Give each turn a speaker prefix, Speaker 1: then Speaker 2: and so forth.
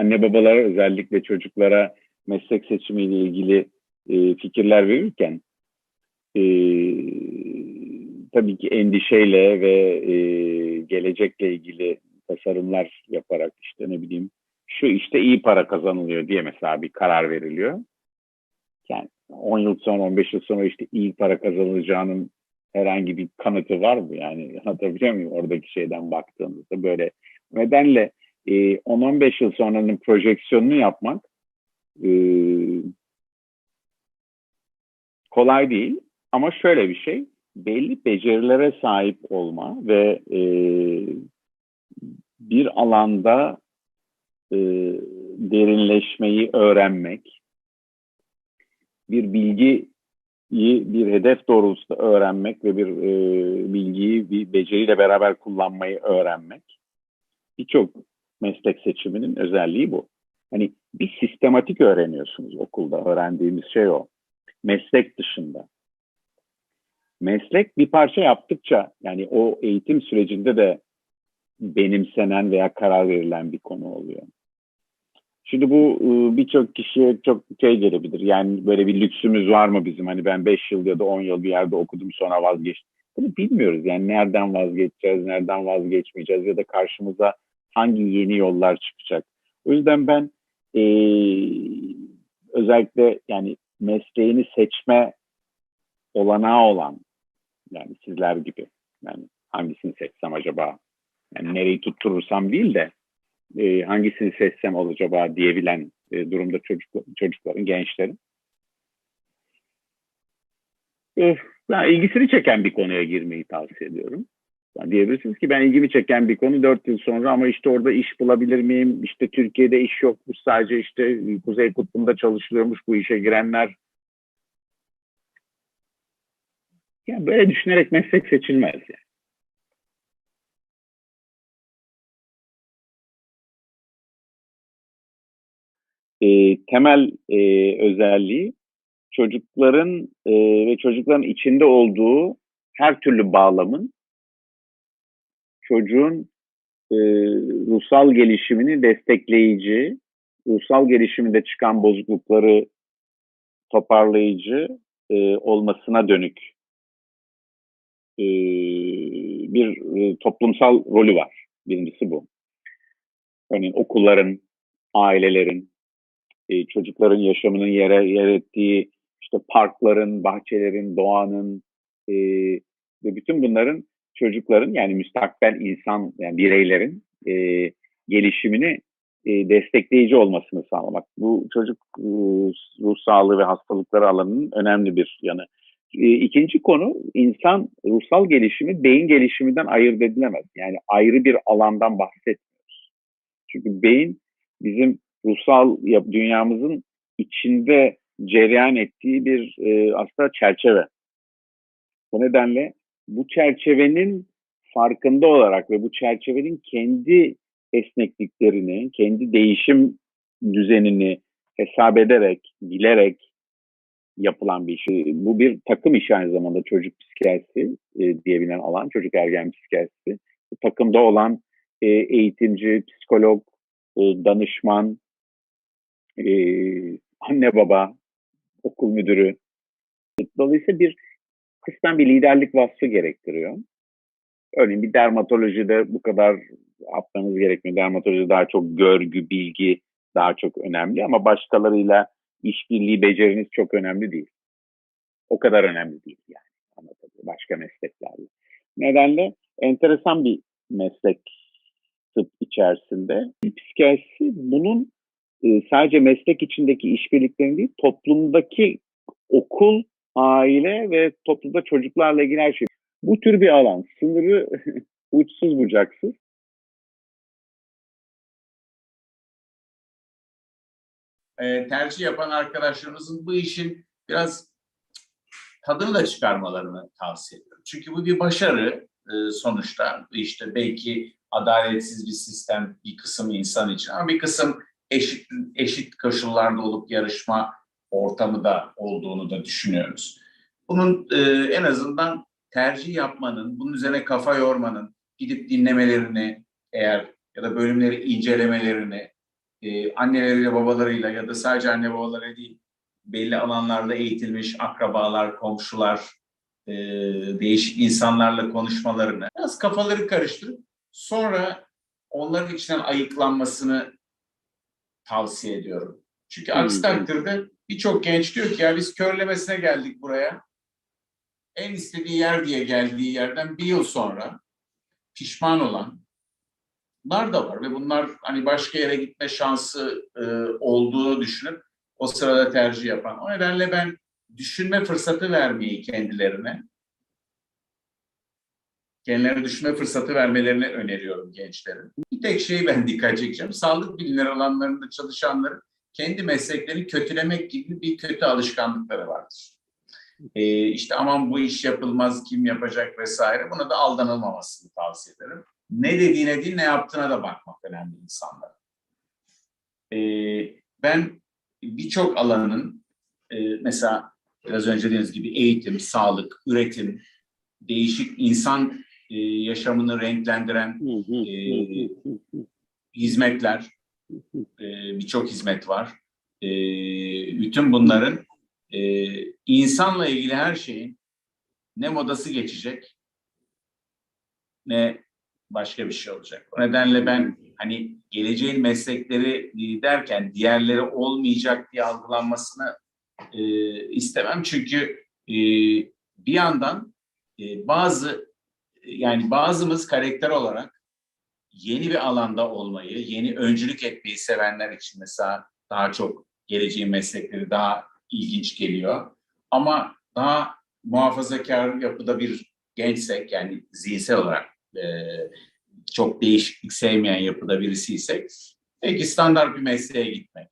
Speaker 1: anne babalara özellikle çocuklara meslek seçimiyle ilgili e, fikirler verirken e, tabii ki endişeyle ve e, gelecekle ilgili tasarımlar yaparak işte ne bileyim şu işte iyi para kazanılıyor diye mesela bir karar veriliyor. Yani 10 yıl sonra 15 yıl sonra işte iyi para kazanılacağının herhangi bir kanıtı var mı? Yani hatırlıyor muyum oradaki şeyden baktığımızda böyle nedenle e, 10-15 yıl sonranın projeksiyonunu yapmak e, kolay değil ama şöyle bir şey belli becerilere sahip olma ve e, bir alanda e, derinleşmeyi öğrenmek, bir bilgiyi bir hedef doğrultusunda öğrenmek ve bir e, bilgiyi bir beceriyle beraber kullanmayı öğrenmek. Birçok meslek seçiminin özelliği bu. Hani bir sistematik öğreniyorsunuz okulda. Öğrendiğimiz şey o. Meslek dışında. Meslek bir parça yaptıkça yani o eğitim sürecinde de benimsenen veya karar verilen bir konu oluyor. Şimdi bu ıı, birçok kişiye çok şey gelebilir. Yani böyle bir lüksümüz var mı bizim? Hani ben 5 yıl ya da 10 yıl bir yerde okudum sonra vazgeçtim. Bunu bilmiyoruz. Yani nereden vazgeçeceğiz, nereden vazgeçmeyeceğiz ya da karşımıza hangi yeni yollar çıkacak. O yüzden ben e, özellikle yani mesleğini seçme olanağı olan yani sizler gibi yani hangisini seçsem acaba yani nereyi tutturursam değil de e, hangisini seçsem acaba diyebilen e, durumda çocuk, çocukların, gençlerin. E, ben ilgisini çeken bir konuya girmeyi tavsiye ediyorum. Yani diyebilirsiniz ki ben ilgimi çeken bir konu 4 yıl sonra ama işte orada iş bulabilir miyim? İşte Türkiye'de iş yokmuş sadece işte Kuzey Kutbu'nda çalışılıyormuş bu işe girenler. Yani böyle düşünerek meslek seçilmez yani. e, temel e, özelliği çocukların e, ve çocukların içinde olduğu her türlü bağlamın çocuğun e, ruhsal gelişimini destekleyici, ruhsal gelişiminde çıkan bozuklukları toparlayıcı e, olmasına dönük e, bir e, toplumsal rolü var. Birincisi bu. Örneğin okulların, ailelerin, e, çocukların yaşamının yere yer ettiği işte parkların, bahçelerin, doğanın e, ve bütün bunların çocukların yani müstakbel insan yani bireylerin e, gelişimini e, destekleyici olmasını sağlamak. Bu çocuk e, ruh sağlığı ve hastalıkları alanının önemli bir yanı. E, ikinci konu insan ruhsal gelişimi beyin gelişiminden ayırt edilemez. Yani ayrı bir alandan bahsetmiyoruz. Çünkü beyin bizim ruhsal dünyamızın içinde cereyan ettiği bir e, aslında çerçeve. Bu nedenle bu çerçevenin farkında olarak ve bu çerçevenin kendi esnekliklerini, kendi değişim düzenini hesap ederek, bilerek yapılan bir şey. Bu bir takım işi aynı zamanda çocuk psikiyatrisi e, diyebilen alan, çocuk ergen psikiyatrisi. Bu takımda olan e, eğitimci, psikolog, e, danışman, e, anne baba, okul müdürü. Dolayısıyla bir kısmen bir liderlik vasfı gerektiriyor. Örneğin bir dermatolojide bu kadar atmanız gerekmiyor. Dermatoloji daha çok görgü, bilgi daha çok önemli ama başkalarıyla işbirliği beceriniz çok önemli değil. O kadar önemli değil yani. Anlatabiliyor. Başka mesleklerle. Nedenle enteresan bir meslek tıp içerisinde. Psikiyatrisi bunun e, sadece meslek içindeki işbirliklerini değil, toplumdaki okul, aile ve toplumda çocuklarla ilgili her şey. Bu tür bir alan. Sınırı uçsuz bucaksız.
Speaker 2: E, tercih yapan arkadaşlarımızın bu işin biraz tadını da çıkarmalarını tavsiye ediyorum. Çünkü bu bir başarı e, sonuçta. İşte belki adaletsiz bir sistem bir kısım insan için ama bir kısım eşit eşit koşullarda olup yarışma ortamı da olduğunu da düşünüyoruz. Bunun e, en azından tercih yapmanın, bunun üzerine kafa yormanın, gidip dinlemelerini eğer ya da bölümleri incelemelerini
Speaker 1: e, anneleriyle babalarıyla ya da sadece anne babaları değil belli alanlarda eğitilmiş akrabalar, komşular, e, değişik insanlarla konuşmalarını biraz kafaları karıştırıp sonra onların içinden ayıklanmasını tavsiye ediyorum. Çünkü aksi
Speaker 3: Hmm.
Speaker 1: takdirde birçok genç diyor ki ya biz körlemesine geldik buraya. En istediği yer diye geldiği yerden bir yıl sonra pişman olan bunlar da var ve bunlar hani başka yere gitme şansı e, olduğunu düşünüp o sırada tercih yapan. O nedenle ben düşünme fırsatı vermeyi kendilerine kendilerine düşünme fırsatı vermelerini öneriyorum gençlerin. Bir tek şeyi ben dikkat çekeceğim. Sağlık bilimleri alanlarında çalışanların kendi mesleklerini kötülemek gibi bir kötü alışkanlıkları vardır. Ee, işte aman bu iş yapılmaz, kim yapacak vesaire. Buna da aldanılmamasını tavsiye ederim. Ne dediğine değil, ne yaptığına da bakmak önemli insanlar. Ee, ben birçok alanın e, mesela biraz önce dediğiniz gibi eğitim, sağlık, üretim, değişik insan e, yaşamını renklendiren Ee, hizmetler, e, birçok hizmet var. E, bütün bunların e, insanla ilgili her şeyin ne modası geçecek ne başka bir şey olacak. O nedenle ben hani geleceğin meslekleri derken diğerleri olmayacak diye algılanmasını e, istemem. Çünkü e, bir yandan bazı yani bazımız karakter olarak yeni bir alanda olmayı, yeni öncülük etmeyi sevenler için mesela daha çok geleceğin meslekleri daha ilginç geliyor. Ama daha muhafazakar yapıda bir gençsek yani zihinsel olarak e, çok değişiklik sevmeyen yapıda birisiysek peki standart bir mesleğe gitmek